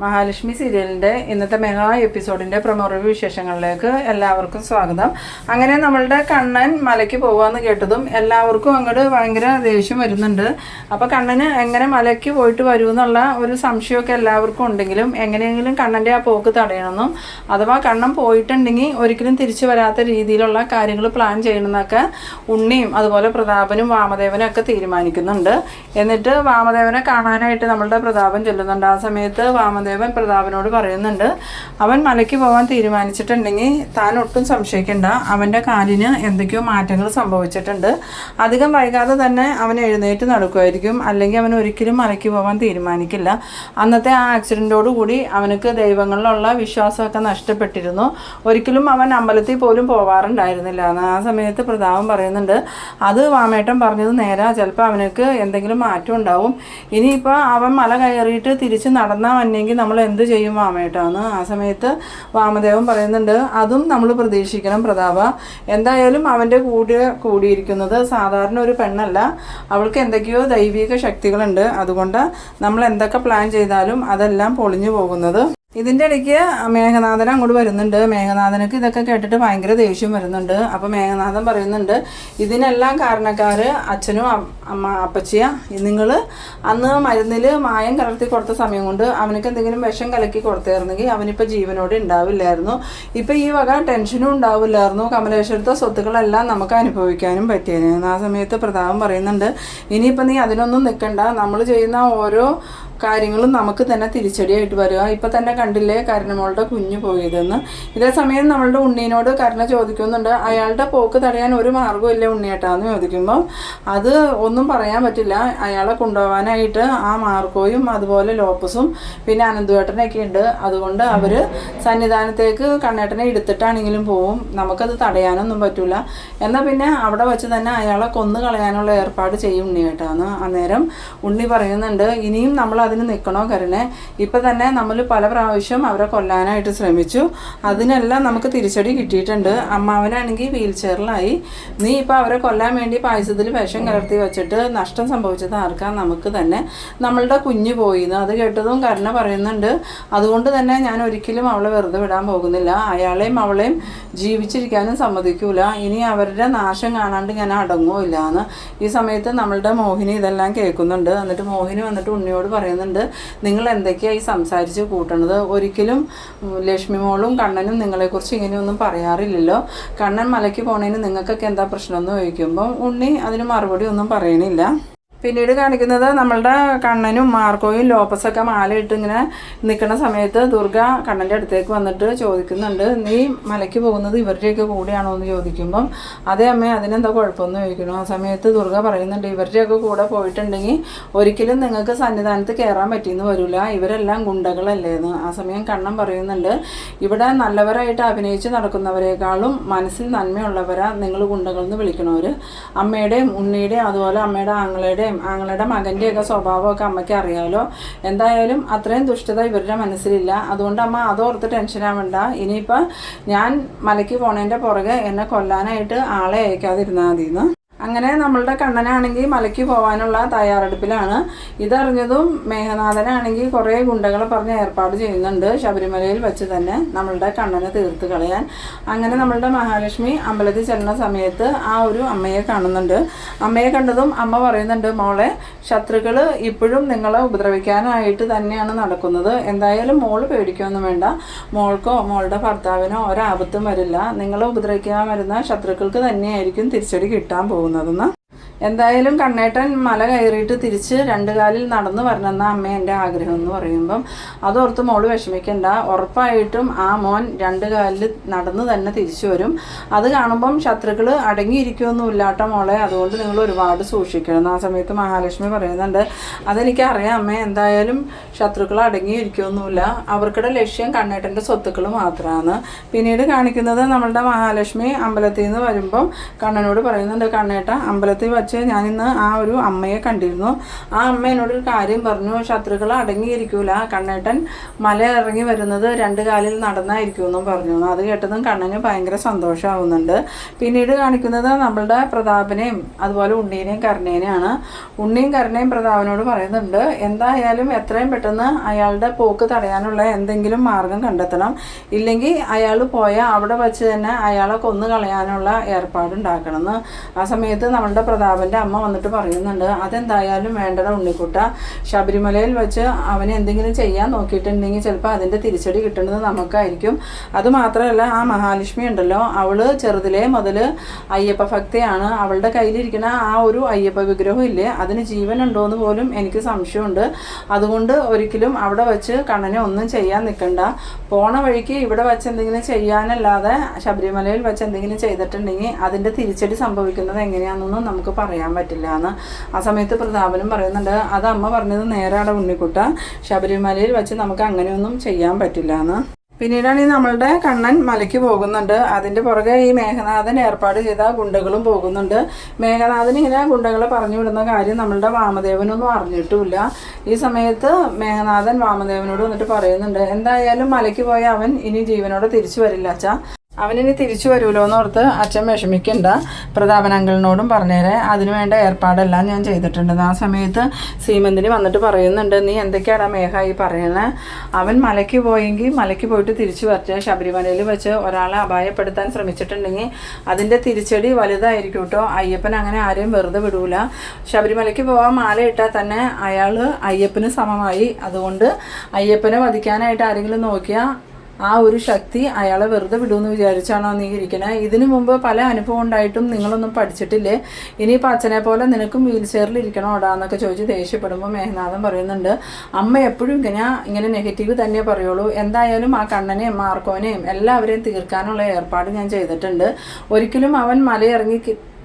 മഹാലക്ഷ്മി സീരിയലിന്റെ ഇന്നത്തെ mega എപ്പിസോഡിന്റെ promo വിശേഷങ്ങളിലേക്ക് എല്ലാവർക്കും സ്വാഗതം. അങ്ങനെ നമ്മളുടെ കണ്ണൻ മലയ്ക്ക് പോകാമെന്ന് കേട്ടതും എല്ലാവർക്കും അങ്ങോട്ട് ഭയങ്കര ദേഷ്യം വരുന്നുണ്ട്. അപ്പോൾ കണ്ണന് എങ്ങനെ മലയ്ക്ക് പോയിട്ട് വരുമെന്നുള്ള ഒരു സംശയമൊക്കെ എല്ലാവർക്കും ഉണ്ടെങ്കിലും എങ്ങനെയെങ്കിലും കണ്ണന്റെ ആ പോക്ക് തടയണമെന്നും അഥവാ കണ്ണൻ പോയിട്ടുണ്ടെങ്കിൽ ഒരിക്കലും തിരിച്ചു വരാത്ത രീതിയിലുള്ള കാര്യങ്ങൾ പ്ലാൻ ചെയ്യണമെന്നൊക്കെ ഉണ്ണിയും അതുപോലെ പ്രതാപനും വാമദേവനും ഒക്കെ തീരുമാനിക്കുന്നുണ്ട്. എന്നിട്ട് വാമദേവനെ കാണാനായിട്ട് നമ്മളുടെ പ്രതാപം ചെല്ലുന്നുണ്ട്. ആ സമയത്ത് വാമദേവൻ പ്രതാപനോട് പറയുന്നുണ്ട് അവൻ മലയ്ക്ക് പോകാൻ തീരുമാനിച്ചിട്ടുണ്ടെങ്കിൽ താൻ ഒട്ടും സംശയിക്കേണ്ട. അവന്റെ കാലിന് എന്തൊക്കെയോ മാറ്റങ്ങൾ സംഭവിച്ചിട്ടുണ്ട്. അധികം വൈകാതെ തന്നെ അവൻ എഴുന്നേറ്റ് നടക്കുമായിരിക്കും. അല്ലെങ്കിൽ അവൻ ഒരിക്കലും മലയ്ക്ക് പോകാൻ തീരുമാനിക്കില്ല. അന്നത്തെ ആ ആക്സിഡന്റോട് കൂടി അവനക്ക് ദൈവങ്ങളിലുള്ള വിശ്വാസമൊക്കെ നഷ്ടപ്പെട്ടിരുന്നു. ഒരിക്കലും അവൻ അമ്പലത്തിൽ പോലും പോവാറുണ്ടായിരുന്നില്ല. എന്ന് ആ സമയത്ത് പ്രതാപൻ പറയുന്നുണ്ട് അത് വാമേട്ടൻ പറഞ്ഞത് നേരാ. ചിലപ്പോൾ അവനക്ക് എന്തെങ്കിലും മാറ്റം ഉണ്ടാവും. ഇനിയിപ്പോൾ അവൻ മല കയറിയിട്ട് തിരിച്ച് നടന്നാൽ വന്നെങ്കിൽ നമ്മൾ എന്ത് ചെയ്യും വാമേട്ടാന്ന് ആ സമയത്ത് വാമദേവൻ പറയുന്നുണ്ട്. അതും നമ്മൾ പ്രതീക്ഷിക്കണം പ്രതാപ. എന്തായാലും അവന്റെ കൂടെ കൂടിയിരിക്കുന്നത് സാധാരണ ഒരു പെണ്ണല്ല. അവൾക്ക് എന്തൊക്കെയോ ദൈവിക ശക്തികളുണ്ട്. അതുകൊണ്ട് നമ്മൾ എന്തൊക്കെ പ്ലാൻ ചെയ്താലും അതെല്ലാം പൊളിഞ്ഞു പോകുന്നത് ഇതിന്റെ ഇടയ്ക്ക് മേഘനാഥൻ അങ്ങോട്ട് വരുന്നുണ്ട്. മേഘനാഥനക്ക് ഇതൊക്കെ കേട്ടിട്ട് ഭയങ്കര ദേഷ്യം വരുന്നുണ്ട്. അപ്പോൾ മേഘനാഥൻ പറയുന്നുണ്ട് ഇതിനെല്ലാം കാരണക്കാർ അച്ഛനും അമ്മ അപ്പച്ചിയ. നിങ്ങൾ അന്ന് മരുന്നിൽ മായം കലർത്തി കൊടുത്ത സമയം കൊണ്ട് അവനക്ക് എന്തെങ്കിലും വിഷം കലക്കി കൊടുത്തായിരുന്നെങ്കിൽ അവനിപ്പോൾ ജീവനോടെ ഉണ്ടാവില്ലായിരുന്നു. ഇപ്പോൾ ഈ വക ടെൻഷനും ഉണ്ടാവില്ലായിരുന്നു. കമലേശ്വരത്തെ സ്വത്തുക്കളെല്ലാം നമുക്ക് അനുഭവിക്കാനും പറ്റിയേനെ. ആ സമയത്ത് പ്രതാപം പറയുന്നുണ്ട് ഇനിയിപ്പോൾ നീ അതിനൊന്നും നിൽക്കണ്ട നമ്മൾ ചെയ്യുന്ന ഓരോ കാര്യങ്ങളും നമുക്ക് തന്നെ തിരിച്ചടിയായിട്ട് വരിക. ഇപ്പം തന്നെ കണ്ടില്ലേ കരണമോളുടെ കുഞ്ഞു പോയതെന്ന്. ഇതേ സമയം നമ്മളുടെ ഉണ്ണീനോട് കരുണ ചോദിക്കുന്നുണ്ട്. അയാളുടെ പോക്ക് തടയാൻ ഒരു മാർഗമില്ല ഉണ്ണിയേട്ടാന്ന് ചോദിക്കുമ്പോൾ അത് ഒന്നും പറയാൻ പറ്റില്ല. അയാളെ കൊണ്ടുപോകാനായിട്ട് ആ മാർക്കോയും അതുപോലെ ലോപ്പസും പിന്നെ അനന്തുവേട്ടനൊക്കെ ഉണ്ട്. അതുകൊണ്ട് അവർ സന്നിധാനത്തേക്ക് കണ്ണേട്ടനെ എടുത്തിട്ടാണെങ്കിലും പോവും. നമുക്കത് തടയാനൊന്നും പറ്റില്ല എന്നാൽ പിന്നെ അവിടെ വെച്ച് തന്നെ അയാളെ കൊന്നു കളയാനുള്ള ഏർപ്പാട് ചെയ്യും ഉണ്ണിയേട്ടാന്ന്. അന്നേരം ഉണ്ണി പറയുന്നുണ്ട് ഇനിയും നമ്മൾ അതിന് നിൽക്കണോ കരുണെ? ഇപ്പം തന്നെ നമ്മൾ പല പ്രാവശ്യം അവരെ കൊല്ലാനായിട്ട് ശ്രമിച്ചു. അതിനെല്ലാം നമുക്ക് തിരിച്ചടി കിട്ടിയിട്ടുണ്ട്. അമ്മാവനാണെങ്കിൽ വീൽ ചെയറിലായി. നീ ഇപ്പോൾ അവരെ കൊല്ലാൻ വേണ്ടി പായസത്തിൽ വിഷം കലർത്തി വെച്ചിട്ട് നഷ്ടം സംഭവിച്ചത് ആർക്കാ? നമുക്ക് തന്നെ. നമ്മളുടെ കുഞ്ഞു പോയിന്ന്. അത് കേട്ടതും കരുണ പറയുന്നുണ്ട്. അതുകൊണ്ട് തന്നെ ഞാൻ ഒരിക്കലും അവളെ വെറുതെ വിടാൻ പോകുന്നില്ല. അയാളെയും അവളെയും ജീവിച്ചിരിക്കാനും സമ്മതിക്കൂല. ഇനി അവരുടെ നാശം കാണാണ്ട് ഞാൻ അടങ്ങുമില്ല എന്ന് ഈ സമയത്ത് നമ്മളുടെ മോഹിനി ഇതെല്ലാം കേൾക്കുന്നുണ്ട്. എന്നിട്ട് മോഹിനി വന്നിട്ട് ഉണ്ണിയോട് പറയുന്നുണ്ട്. നിങ്ങൾ എന്തൊക്കെയായി സംസാരിച്ച് കൂട്ടണത്? ഒരിക്കലും ലക്ഷ്മി മോളും കണ്ണനും നിങ്ങളെക്കുറിച്ച് ഇങ്ങനെയൊന്നും പറയാറില്ലല്ലോ. കണ്ണൻ മലയ്ക്ക് പോണേന് നിങ്ങൾക്കൊക്കെ എന്താ പ്രശ്നമെന്ന് ചോദിക്കുമ്പോൾ ഉണ്ണി അതിന് മറുപടി ഒന്നും പറയണില്ല. പിന്നീട് കാണിക്കുന്നത് നമ്മളുടെ കണ്ണനും മാർക്കോയും ലോപ്പസൊക്കെ മാലയിട്ട് ഇങ്ങനെ നിൽക്കുന്ന സമയത്ത് ദുർഗ കണ്ണന്റെ അടുത്തേക്ക് വന്നിട്ട് ചോദിക്കുന്നുണ്ട് നീ മലയ്ക്ക് പോകുന്നത് ഇവരുടെയൊക്കെ കൂടെയാണോ എന്ന് ചോദിക്കുമ്പം അതേ അമ്മേ അതിനെന്താ കുഴപ്പമെന്ന് ചോദിക്കുന്നു. ആ സമയത്ത് ദുർഗ പറയുന്നുണ്ട് ഇവരുടെയൊക്കെ കൂടെ പോയിട്ടുണ്ടെങ്കിൽ ഒരിക്കലും നിങ്ങൾക്ക് സന്നിധാനത്ത് കയറാൻ പറ്റിയെന്ന് വരില്ല ഇവരെല്ലാം ഗുണ്ടകളല്ലേ എന്ന്. ആ സമയം കണ്ണൻ പറയുന്നുണ്ട് ഇവിടെ നല്ലവരായിട്ട് അഭിനയിച്ച് നടക്കുന്നവരെക്കാളും മനസ്സിൽ നന്മയുള്ളവരാ നിങ്ങൾ ഗുണ്ടകളെന്ന് വിളിക്കണവർ അമ്മയുടെയും ഉണ്ണിയുടെയും അതുപോലെ അമ്മയുടെ ആങ്ങളയുടെയും ആങ്ങളുടെ മകന്റെയൊക്കെ സ്വഭാവമൊക്കെ അമ്മയ്ക്ക് അറിയാമല്ലോ എന്തായാലും അത്രയും ദുഷ്ടത ഇവരുടെ മനസ്സിലില്ല. അതുകൊണ്ട് അമ്മ അതോർത്ത് ടെൻഷനാവണ്ട ഇനിയിപ്പോൾ ഞാൻ മലയ്ക്ക് പോണതിന്റെ പുറകെ എന്നെ കൊല്ലാനായിട്ട് ആളെ അയക്കാതിരുന്നാൽ മതിയെന്ന്. അങ്ങനെ നമ്മളുടെ കണ്ണനാണെങ്കിൽ മലയ്ക്ക് പോകാനുള്ള തയ്യാറെടുപ്പിലാണ്. ഇതറിഞ്ഞതും മേഘനാഥനാണെങ്കിൽ കുറേ ഗുണ്ടകളെ പറഞ്ഞ് ഏർപ്പാട് ചെയ്യുന്നുണ്ട്. ശബരിമലയിൽ വെച്ച് തന്നെ നമ്മളുടെ കണ്ണനെ തീർത്ത് കളയാൻ. അങ്ങനെ നമ്മളുടെ മഹാലക്ഷ്മി അമ്പലത്തിൽ ചെല്ലുന്ന സമയത്ത് ആ ഒരു അമ്മയെ കാണുന്നുണ്ട്. അമ്മയെ കണ്ടതും അമ്മ പറയുന്നുണ്ട് മോളെ ശത്രുക്കൾ ഇപ്പോഴും നിങ്ങളെ ഉപദ്രവിക്കാനായിട്ട് തന്നെയാണ് നടക്കുന്നത്. എന്തായാലും മോൾ പേടിക്കൊന്നും വേണ്ട. മോൾക്കോ മോളുടെ ഭർത്താവിനോ ഒരാപത്തും വരില്ല. നിങ്ങളെ ഉപദ്രവിക്കാൻ വരുന്ന ശത്രുക്കൾക്ക് തന്നെയായിരിക്കും തിരിച്ചടി കിട്ടാൻ പോകുന്നതെന്ന് എന്തായാലും കണ്ണേട്ടൻ മല കയറിയിട്ട് തിരിച്ച് രണ്ട് കാലിൽ നടന്നു വരണമെന്ന അമ്മ എന്റെ ആഗ്രഹം എന്ന് പറയുമ്പം. അതോർത്ത് മോൾ വിഷമിക്കണ്ട. ഉറപ്പായിട്ടും ആ മോൻ രണ്ട് കാലിൽ നടന്ന് തന്നെ തിരിച്ചു വരും. അത് കാണുമ്പം ശത്രുക്കൾ അടങ്ങിയിരിക്കുമൊന്നുമില്ലാട്ടോ മോളെ. അതുകൊണ്ട് നിങ്ങൾ ഒരുപാട് സൂക്ഷിക്കണം. ആ സമയത്ത് മഹാലക്ഷ്മി പറയുന്നുണ്ട് അതെനിക്കറിയാം അമ്മ. എന്തായാലും ശത്രുക്കൾ അടങ്ങിയിരിക്കുമൊന്നുമില്ല അവർക്കുടെ ലക്ഷ്യം കണ്ണേട്ടന്റെ സ്വത്തുക്കൾ മാത്രമാണ് പിന്നീട് കാണിക്കുന്നത് നമ്മളുടെ മഹാലക്ഷ്മി അമ്പലത്തിൽ നിന്ന് വരുമ്പം കണ്ണനോട് പറയുന്നുണ്ട് കണ്ണേട്ട അമ്പലത്തിൽ വച്ച് ഞാനിന്ന് ആ ഒരു അമ്മയെ കണ്ടിരുന്നു. ആ അമ്മ എന്നോടൊരു കാര്യം പറഞ്ഞു. ശത്രുക്കൾ അടങ്ങിയിരിക്കൂല. കണ്ണേട്ടൻ മല ഇറങ്ങി വരുന്നത് രണ്ട് കാലിൽ നടന്നായിരിക്കുമെന്നും പറഞ്ഞു. അത് കേട്ടതും കണ്ണന് ഭയങ്കര സന്തോഷമാവുന്നുണ്ട്. പിന്നീട് കാണിക്കുന്നത് നമ്മളുടെ പ്രതാപനെയും അതുപോലെ ഉണ്ണീനെയും കരുണേനെയാണ്. ഉണ്ണിയും കരുണയും പ്രതാപനോട് പറയുന്നുണ്ട് എന്തായാലും എത്രയും പെട്ടെന്ന് അയാളുടെ പോക്ക് തടയാനുള്ള എന്തെങ്കിലും മാർഗം കണ്ടെത്തണം. ഇല്ലെങ്കിൽ അയാൾ പോയ അവിടെ വച്ച് തന്നെ അയാളെ കൊന്നു കളയാനുള്ള ഏർപ്പാടുണ്ടാക്കണം എന്ന് ആ സമയത്ത് നമ്മളുടെ പ്രതാപന്റെ അമ്മ വന്നിട്ട് പറയുന്നുണ്ട് അതെന്തായാലും വേണ്ടട ഉണ്ണിക്കുട്ട. ശബരിമലയിൽ വെച്ച് അവന് എന്തെങ്കിലും ചെയ്യാൻ നോക്കിയിട്ടുണ്ടെങ്കിൽ ചിലപ്പോൾ അതിന്റെ തിരിച്ചടി കിട്ടുന്നത് നമുക്കായിരിക്കും. അതുമാത്രമല്ല ആ മഹാലക്ഷ്മി ഉണ്ടല്ലോ അവൾ ചെറുതിലെ മുതൽ അയ്യപ്പ ഭക്തിയാണ്. അവളുടെ കയ്യിലിരിക്കുന്ന ആ ഒരു അയ്യപ്പ വിഗ്രഹം ഇല്ലേ അതിന് ജീവൻ ഉണ്ടോ എന്ന് പോലും എനിക്ക് സംശയമുണ്ട്. അതുകൊണ്ട് ഒരിക്കലും അവിടെ വെച്ച് കണ്ണനെ ഒന്നും ചെയ്യാൻ നിൽക്കണ്ട. പോണ വഴിക്ക് ഇവിടെ വെച്ച് എന്തെങ്കിലും ചെയ്യാനല്ലാതെ ശബരിമലയിൽ വെച്ച് എന്തെങ്കിലും ചെയ്തിട്ടുണ്ടെങ്കിൽ അതിന്റെ തിരിച്ചടി സംഭവിക്കുന്നത് എങ്ങനെയാണെന്നൊന്നും നമുക്ക് പറയാൻ പറ്റില്ല എന്ന്. ആ സമയത്ത് പ്രതാപനും പറയുന്നുണ്ട് അത് അമ്മ പറഞ്ഞത് നേരാടെ ഉണ്ണിക്കുട്ട. ശബരിമലയിൽ വെച്ച് നമുക്ക് അങ്ങനെയൊന്നും ചെയ്യാൻ പറ്റില്ല എന്ന്. പിന്നീടാണ് ഈ നമ്മളുടെ കണ്ണൻ മലയ്ക്ക് പോകുന്നുണ്ട്. അതിന്റെ പുറകെ ഈ മേഘനാഥൻ ഏർപ്പാട് ചെയ്ത ഗുണ്ടകളും പോകുന്നുണ്ട്. മേഘനാഥൻ ഇങ്ങനെ ഗുണ്ടകളെ പറഞ്ഞു വിടുന്ന കാര്യം നമ്മളുടെ വാമദേവനൊന്നും അറിഞ്ഞിട്ടുമില്ല. ഈ സമയത്ത് മേഘനാഥൻ വാമദേവനോട് വന്നിട്ട് പറയുന്നുണ്ട് എന്തായാലും മലയ്ക്ക് പോയ അവൻ ഇനി ജീവനോടെ തിരിച്ചു വരില്ല അച്ഛാ. അവനിനി തിരിച്ചു വരുമല്ലോ എന്നോർത്ത് അച്ഛൻ വിഷമിക്കണ്ട. പ്രതാപൻ അങ്കിളിനോടും പറഞ്ഞേരെ അതിനുവേണ്ട ഏർപ്പാടെല്ലാം ഞാൻ ചെയ്തിട്ടുണ്ട്. ആ സമയത്ത് സീമന്തിന് വന്നിട്ട് പറയുന്നുണ്ട് നീ എന്തൊക്കെയാടാ മേഘ ഈ പറയുന്നത് അവൻ മലയ്ക്ക് പോയെങ്കിൽ മലയ്ക്ക് പോയിട്ട് തിരിച്ചു വരട്ടെ. ശബരിമലയിൽ വെച്ച് ഒരാളെ അപായപ്പെടുത്താൻ ശ്രമിച്ചിട്ടുണ്ടെങ്കിൽ അതിന്റെ തിരിച്ചടി വലുതായിരിക്കും കേട്ടോ. അയ്യപ്പൻ അങ്ങനെ ആരെയും വെറുതെ വിടൂല. ശബരിമലയ്ക്ക് പോകാൻ മാല ഇട്ടാൽ തന്നെ അയാൾ അയ്യപ്പന് സമമായി. അതുകൊണ്ട് അയ്യപ്പനെ വധിക്കാനായിട്ട് ആരെങ്കിലും നോക്കിയാൽ ആ ഒരു ശക്തി അയാളെ വെറുതെ വിടുമെന്ന് വിചാരിച്ചാണോ നീ ഇരിക്കണേ? ഇതിനു മുമ്പ് പല അനുഭവം ഉണ്ടായിട്ടും നിങ്ങളൊന്നും പഠിച്ചിട്ടില്ലേ? ഇനിയിപ്പോൾ അച്ഛനെ പോലെ നിനക്കും വീൽ ചെയറിൽ ഇരിക്കണോടാ എന്നൊക്കെ ചോദിച്ച് ദേഷ്യപ്പെടുമ്പോൾ മേഘനാഥൻ പറയുന്നുണ്ട് അമ്മ എപ്പോഴും ഇങ്ങനെ ഇങ്ങനെ നെഗറ്റീവ് തന്നെ പറയുള്ളൂ. എന്തായാലും ആ കണ്ണനെയും മാർക്കോനെയും എല്ലാവരെയും തീർക്കാനുള്ള ഏർപ്പാട് ഞാൻ ചെയ്തിട്ടുണ്ട്. ഒരിക്കലും അവൻ മലയിറങ്ങി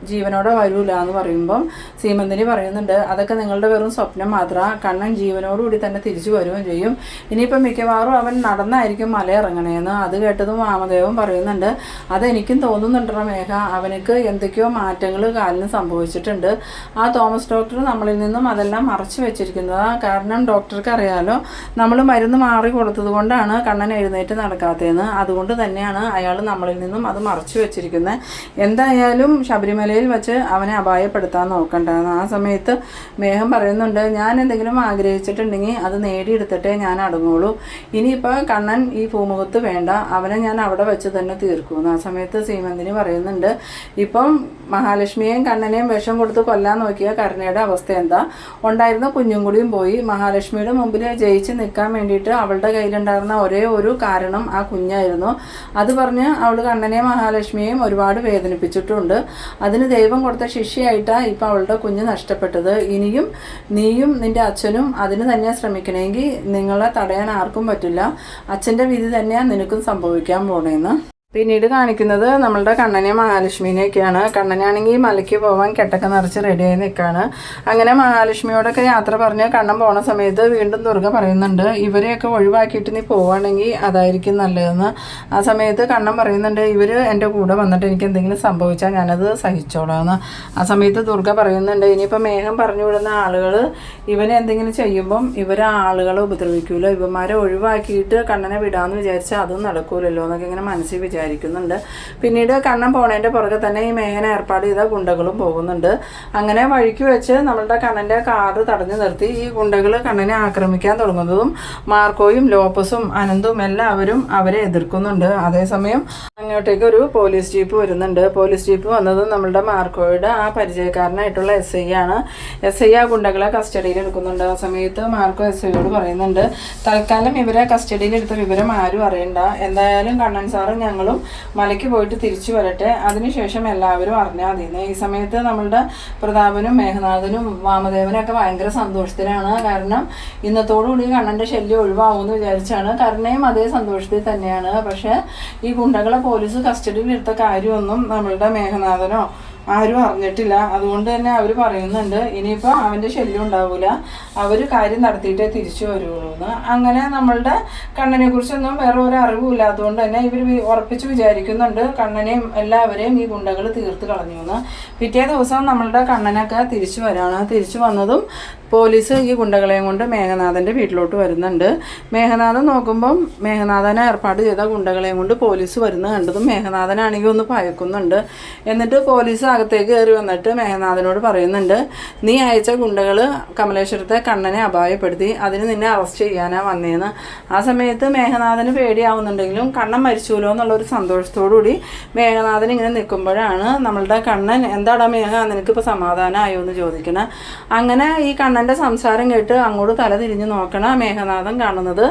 ജീവനോടെ വരൂല എന്ന് പറയുമ്പം സീമന്തിനി പറയുന്നുണ്ട് അതൊക്കെ നിങ്ങളുടെ വെറും സ്വപ്നം മാത്രമാണ് കണ്ണൻ ജീവനോടുകൂടി തന്നെ തിരിച്ചു വരികയും ചെയ്യും. ഇനിയിപ്പം മിക്കവാറും അവൻ നടന്നായിരിക്കും മല ഇറങ്ങണേന്ന്. അത് കേട്ടതും വാമദേവൻ പറയുന്നുണ്ട് അതെനിക്കും തോന്നുന്നുണ്ടോ മേഘ. അവനക്ക് എന്തൊക്കെയോ മാറ്റങ്ങൾ കാലിന് സംഭവിച്ചിട്ടുണ്ട്. ആ തോമസ് ഡോക്ടർ നമ്മളിൽ നിന്നും അതെല്ലാം മറച്ചു വെച്ചിരിക്കുന്നതാണ് കാരണം ഡോക്ടർക്ക് അറിയാലോ നമ്മൾ മരുന്ന് മാറി കൊടുത്തത് കൊണ്ടാണ് കണ്ണൻ എഴുന്നേറ്റ് നടക്കാത്തതെന്ന് അതുകൊണ്ട് തന്നെയാണ് അയാൾ നമ്മളിൽ നിന്നും അത് മറച്ചു വെച്ചിരിക്കുന്നത് എന്തായാലും ശബരിമലയിൽ വെച്ച് അവനെ അപായപ്പെടുത്താൻ നോക്കണ്ടെന്ന്. ആ സമയത്ത് മേഘം പറയുന്നുണ്ട് ഞാൻ എന്തെങ്കിലും ആഗ്രഹിച്ചിട്ടുണ്ടെങ്കിൽ അത് നേടിയെടുത്തിട്ടേ ഞാൻ അടങ്ങുള്ളൂ. ഇനിയിപ്പോൾ കണ്ണൻ ഈ ഭൂമുഖത്ത് വേണ്ട. അവനെ ഞാൻ അവിടെ വെച്ച് തന്നെ തീർക്കുമെന്ന്. ആ സമയത്ത് സീമന്തിനി പറയുന്നുണ്ട് ഇപ്പം മഹാലക്ഷ്മിയെയും കണ്ണനെയും വിഷം കൊടുത്ത് കൊല്ലാൻ നോക്കിയ കരുണയുടെ അവസ്ഥ എന്താ? ഉണ്ടായിരുന്ന കുഞ്ഞും കൂടിയും പോയി. മഹാലക്ഷ്മിയുടെ മുമ്പിൽ ജയിച്ച് നിൽക്കാൻ വേണ്ടിയിട്ട് അവളുടെ കയ്യിലുണ്ടായിരുന്ന ഒരേ ഒരു കാരണം ആ കുഞ്ഞായിരുന്നു. അത് പറഞ്ഞ് അവൾ കണ്ണനെയും മഹാലക്ഷ്മിയെയും ഒരുപാട് വേദനിപ്പിച്ചിട്ടുണ്ട്. അതിന് ദൈവം കൊടുത്ത ശിഷ്യയായിട്ടാണ് ഇപ്പം അവളുടെ കുഞ്ഞ് നഷ്ടപ്പെട്ടത്. ഇനിയും നീയും നിന്റെ അച്ഛനും അതിന് തന്നെ ശ്രമിക്കണമെങ്കിൽ നിങ്ങളെ തടയാൻ ആർക്കും പറ്റില്ല. അച്ഛന്റെ വിധി തന്നെയാണ് നിനക്കും സംഭവിക്കാൻ പോണേന്ന്. പിന്നീട് കാണിക്കുന്നത് നമ്മളുടെ കണ്ണനെ മഹാലക്ഷ്മിനെയൊക്കെയാണ്. കണ്ണനാണെങ്കിൽ മലയ്ക്ക് പോകാൻ കെട്ടൊക്കെ നിറച്ച് റെഡിയായി നിൽക്കുകയാണ് അങ്ങനെ മഹാലക്ഷ്മിയോടൊക്കെ യാത്ര പറഞ്ഞ് കണ്ണൻ പോണ സമയത്ത് വീണ്ടും ദുർഗ പറയുന്നുണ്ട് ഇവരെയൊക്കെ ഒഴിവാക്കിയിട്ട് നീ പോവുകയാണെങ്കിൽ അതായിരിക്കും നല്ലതെന്ന്. ആ സമയത്ത് കണ്ണൻ പറയുന്നുണ്ട് ഇവർ എന്റെ കൂടെ വന്നിട്ട് എനിക്ക് എന്തെങ്കിലും സംഭവിച്ചാൽ ഞാനത് സഹിച്ചോളാമെന്ന് ആ സമയത്ത് ദുർഗ പറയുന്നുണ്ട് ഇനിയിപ്പോൾ മേഘം പറഞ്ഞു വിടുന്ന ആളുകൾ ഇവനെ എന്തെങ്കിലും ചെയ്യുമ്പം ഇവരെ ആളുകളെ ഉപദ്രവിക്കൂല. ഇവന്മാരെ ഒഴിവാക്കിയിട്ട് കണ്ണനെ വിടാമെന്ന് വിചാരിച്ചാൽ അതും നടക്കൂലല്ലോ എന്നൊക്കെ ഇങ്ങനെ മനസ്സിൽ വിചാരിക്കുന്നുണ്ട്. പിന്നീട് കണ്ണൻ പോണേന്റെ പുറകെ തന്നെ ഈ മേഘന ഏർപ്പാട് ചെയ്ത ഗുണ്ടകളും പോകുന്നുണ്ട്. അങ്ങനെ വഴിക്ക് വെച്ച് നമ്മളുടെ കണ്ണന്റെ കാറ് തടഞ്ഞു നിർത്തി ഈ ഗുണ്ടകൾ കണ്ണനെ ആക്രമിക്കാൻ തുടങ്ങുന്നതും മാർക്കോയും ലോപ്പസും അനന്തും എല്ലാവരും അവരെ എതിർക്കുന്നുണ്ട്. അതേസമയം അങ്ങോട്ടേക്ക് ഒരു പോലീസ് ജീപ്പ് വരുന്നുണ്ട്. പോലീസ് ജീപ്പ് വന്നത് നമ്മളുടെ മാർക്കോയുടെ ആ പരിചയക്കാരനായിട്ടുള്ള എസ് ഐ ആണ്. എസ് ഐ ആ ഗുണ്ടകളെ കസ്റ്റഡിയിൽ എടുക്കുന്നുണ്ട്. ആ സമയത്ത് മാർക്കോ എസ് ഐയോട് പറയുന്നുണ്ട് തൽക്കാലം ഇവരെ കസ്റ്റഡിയിൽ എടുത്ത വിവരം ആരും അറിയണ്ട. എന്തായാലും കണ്ണൻ സാറും ഞങ്ങളും മലയ്ക്ക് പോയിട്ട് തിരിച്ചു വരട്ടെ. അതിനുശേഷം എല്ലാവരും അറിഞ്ഞാൽ മതി. ഈ സമയത്ത് നമ്മളുടെ പ്രതാപനും മേഘനാഥനും വാമദേവനും ഒക്കെ ഭയങ്കര സന്തോഷത്തിലാണ്. കാരണം ഇന്നത്തോടുകൂടി കണ്ണന്റെ ശല്യം ഒഴിവാകുമെന്ന് വിചാരിച്ചാണ്. കരുണയും അതേ സന്തോഷത്തിൽ തന്നെയാണ്. പക്ഷേ ഈ ഗുണ്ടകളെ പോലീസ് കസ്റ്റഡിയിൽ എടുത്ത കാര്യമൊന്നും നമ്മളുടെ മേഘനാഥനോ ആരും അറിഞ്ഞിട്ടില്ല. അതുകൊണ്ട് തന്നെ അവർ പറയുന്നുണ്ട് ഇനിയിപ്പോൾ അവന്റെ ശല്യം ഉണ്ടാവില്ല അവർ കാര്യം നടത്തിയിട്ടേ തിരിച്ചു വരുള്ളൂ എന്ന്. അങ്ങനെ നമ്മളുടെ കണ്ണനെ കുറിച്ചൊന്നും വേറെ ഒരു അറിവുമില്ല. അതുകൊണ്ട് തന്നെ ഇവർ ഉറപ്പിച്ച് വിചാരിക്കുന്നുണ്ട് കണ്ണനെയും എല്ലാവരെയും ഈ ഗുണ്ടകൾ തീർത്ത് കളഞ്ഞു എന്ന്. പിറ്റേ ദിവസം നമ്മളുടെ കണ്ണനൊക്കെ തിരിച്ചു വരാണ്. തിരിച്ചു വന്നതും പോലീസ് ഈ ഗുണ്ടകളെയും കൊണ്ട് മേഘനാഥന്റെ വീട്ടിലോട്ട് വരുന്നുണ്ട്. മേഘനാഥൻ നോക്കുമ്പം മേഘനാഥനെ ഏർപ്പാട് ചെയ്ത ഗുണ്ടകളെയും കൊണ്ട് പോലീസ് വരുന്നത് കണ്ടതും മേഘനാഥനാണെങ്കിൽ ഒന്ന് ഭയക്കുന്നുണ്ട് എന്നിട്ട് പോലീസ് അകത്തേക്ക് കയറി വന്നിട്ട് മേഘനാഥനോട് പറയുന്നുണ്ട് നീ അയച്ച ഗുണ്ടകൾ കമലേശ്വരത്തെ കണ്ണനെ അപായപ്പെടുത്തി അതിന് നിന്നെ അറസ്റ്റ് ചെയ്യാനാ വന്നേന്ന്. ആ സമയത്ത് മേഘനാഥന് പേടിയാവുന്നുണ്ടെങ്കിലും കണ്ണൻ മരിച്ചുല്ലോ എന്നുള്ളൊരു സന്തോഷത്തോടുകൂടി മേഘനാഥൻ ഇങ്ങനെ നിൽക്കുമ്പോഴാണ് നമ്മളുടെ കണ്ണൻ എന്താടാ മേഘ നിനക്കിപ്പോൾ സമാധാനമായോ എന്ന് ചോദിക്കണേ. അങ്ങനെ ഈ കണ്ണന്റെ സംസാരം കേട്ട് അങ്ങോട്ട് തല തിരിഞ്ഞ് നോക്കണ മേഘനാഥൻ കാണുന്നത്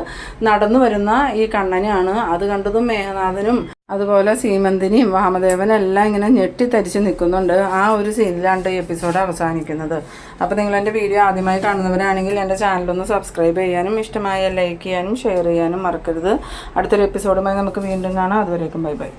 നടന്നു വരുന്ന ഈ കണ്ണനെയാണ്. അത് കണ്ടതും മേഘനാഥനും അതുപോലെ സീമന്തിനിയും വാമദേവനും എല്ലാം ഇങ്ങനെ ഞെട്ടിത്തരിച്ച് നിൽക്കുന്നുണ്ട് ആ ഒരു സീനിലാണ് ഈ എപ്പിസോഡ് അവസാനിക്കുന്നത്. അപ്പോൾ നിങ്ങൾ എന്റെ വീഡിയോ ആദ്യമായി കാണുന്നവരാണെങ്കിൽ എന്റെ ചാനലൊന്ന് സബ്സ്ക്രൈബ് ചെയ്യാനും ഇഷ്ടമായ ലൈക്ക് ചെയ്യാനും ഷെയർ ചെയ്യാനും മറക്കരുത്. അടുത്തൊരു എപ്പിസോഡുമായി നമുക്ക് വീണ്ടും കാണാം. അതുവരേക്കും ബൈ ബൈ